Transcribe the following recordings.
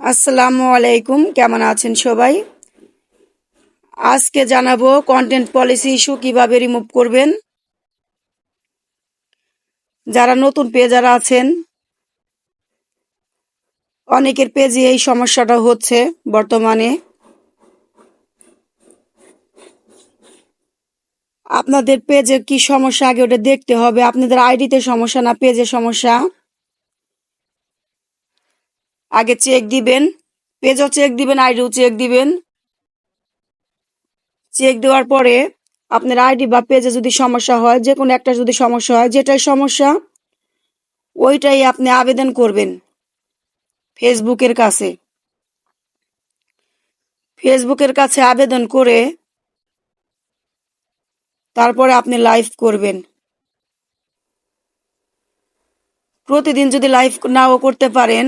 আসসালামু আলাইকুম, কেমন আছেন সবাই? আজকে জানাব কন্টেন্ট পলিসি ইস্যু কীভাবে রিমুভ করবেন। যারা নতুন পেজারা আছেন, অনেকের পেজে এই সমস্যাটা হচ্ছে বর্তমানে। আপনাদের পেজে কি সমস্যা, আগে ওটা দেখতে হবে। আপনাদের আইডিতে সমস্যা না পেজে সমস্যা? আগে চেক দিবেন, পেজও চেক দিবেন আইডিও চেক দিবেন। চেক দেওয়ার পরে আপনার আইডি বা পেজে যদি সমস্যা হয় যে কোনো একটা যদি সমস্যা হয়, যেটাই সমস্যা, ওইটাই আপনি আবেদন করবেন ফেসবুকের কাছে। ফেসবুকের কাছে আবেদন করে তারপরে আপনি লাইভ করবেন। প্রতিদিন যদি লাইভ নাও করতে পারেন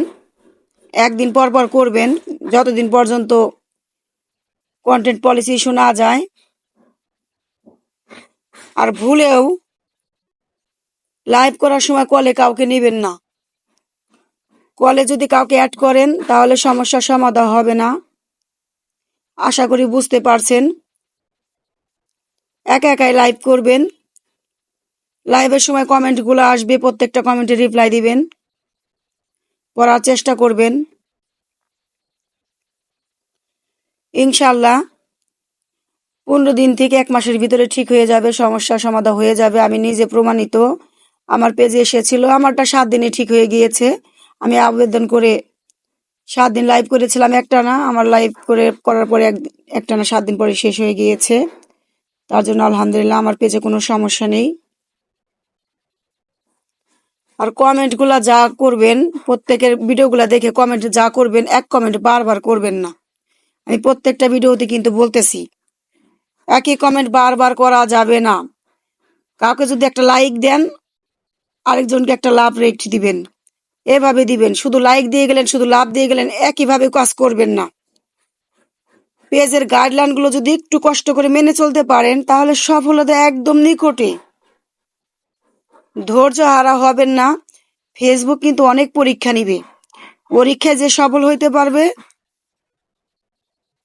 একদিন পর পর করবেন, যতদিন পর্যন্ত কন্টেন্ট পলিসি শোনা যায়। আর ভুলেও লাইভ করার সময় কলে কাউকে নেবেন না। কলে যদি কাউকে অ্যাড করেন, তাহলে সমস্যার সমাধান হবে না। আশা করি বুঝতে পারছেন। একা একাই লাইভ করবেন। লাইভের সময় কমেন্টগুলো আসবে, প্রত্যেকটা কমেন্টে রিপ্লাই দিবেন। পড়ার চেষ্টা করবেন। ইনশাল্লাহ পনেরো দিন থেকে এক মাসের ভিতরে ঠিক হয়ে যাবে সমস্যার সমাধান হয়ে যাবে। আমি নিজে প্রমাণিত, আমার পেজে এসেছিল, আমারটা সাত দিনে ঠিক হয়ে গিয়েছে। আমি আবেদন করে সাত দিন লাইভ করেছিলাম একটা না আমার লাইভ করে, করার পরে এক একটা না সাত দিন পরে শেষ হয়ে গিয়েছে। তার জন্য আলহামদুলিল্লাহ, আমার পেজে কোনো সমস্যা নেই। আর কমেন্টগুলা যা করবেন, প্রত্যেকের ভিডিওগুলা দেখে কমেন্ট যা করবেন, এক কমেন্ট বারবার করবেন না। আমি প্রত্যেকটা ভিডিওতে কিন্তু বলতেছি, একই কমেন্ট বারবার করা যাবে না। কাউকে যদি একটা লাইক দেন, আরেকজনকে একটা লাভ রেট দিবেন। এভাবে দিবেন, শুধু লাইক দিয়ে গেলেন, শুধু লাভ দিয়ে গেলেন, একইভাবে কাজ করবেন না। পেজের গাইডলাইনগুলো যদি একটু কষ্ট করে মেনে চলতে পারেন, তাহলে সফলতা একদম নিকটে। ধৈর্য হারা হবেন না। ফেসবুক কিন্তু অনেক পরীক্ষা নিবে। পরীক্ষায় যে সফল হইতে পারবে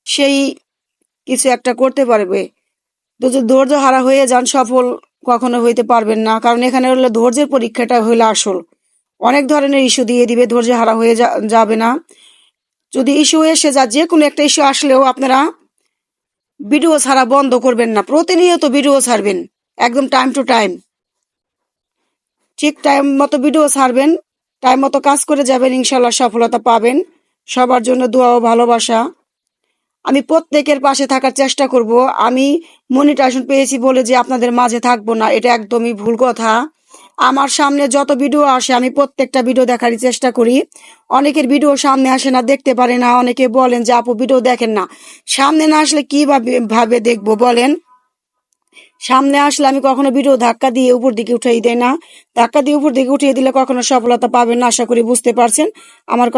সেই কিছু একটা করতে পারবে। তো যদি ধৈর্য হারা হয়ে যান সফল কখনো হইতে পারবেন না, কারণ এখানে হলো ধৈর্যের পরীক্ষাটা হইলে আসল। অনেক ধরনের ইস্যু দিয়ে দিবে, ধৈর্য হারা হয়ে যাবে না। যদি ইস্যু এসে যা যে কোনো একটা ইস্যু আসলেও আপনারা ভিডিও ছাড়া বন্ধ করবেন না, প্রতিনিয়ত ভিডিও ছাড়বেন, একদম টাইম টু টাইম ঠিক টাইম মতো ভিডিও ছাড়বেন টাইম মতো কাজ করে যাবেন ইনশাল্লাহ সফলতা পাবেন। সবার জন্য দোয়া ও ভালোবাসা। আমি প্রত্যেকের পাশে থাকার চেষ্টা করব। আমি মনিটাইজেশন পেয়েছি বলে যে আপনাদের মাঝে থাকব না, এটা একদমই ভুল কথা। আমার সামনে যত ভিডিও আসে, আমি প্রত্যেকটা ভিডিও দেখার চেষ্টা করি। অনেকের ভিডিও সামনে আসে না, দেখতে পারে না। অনেকে বলেন যে, আপু, ভিডিও দেখেন না। সামনে না আসলে কি ভাবে দেখব বলেন? সামনে আসলে আমি কখনো ভিডিও ধাক্কা দিয়ে উপর দিকে উঠিয়ে দেয় না। ধাক্কা দিয়ে উপর দিকে উঠিয়ে দিলে কখনো সফলতা পাবেন না, আশা করি বুঝতে পারছেন। আমার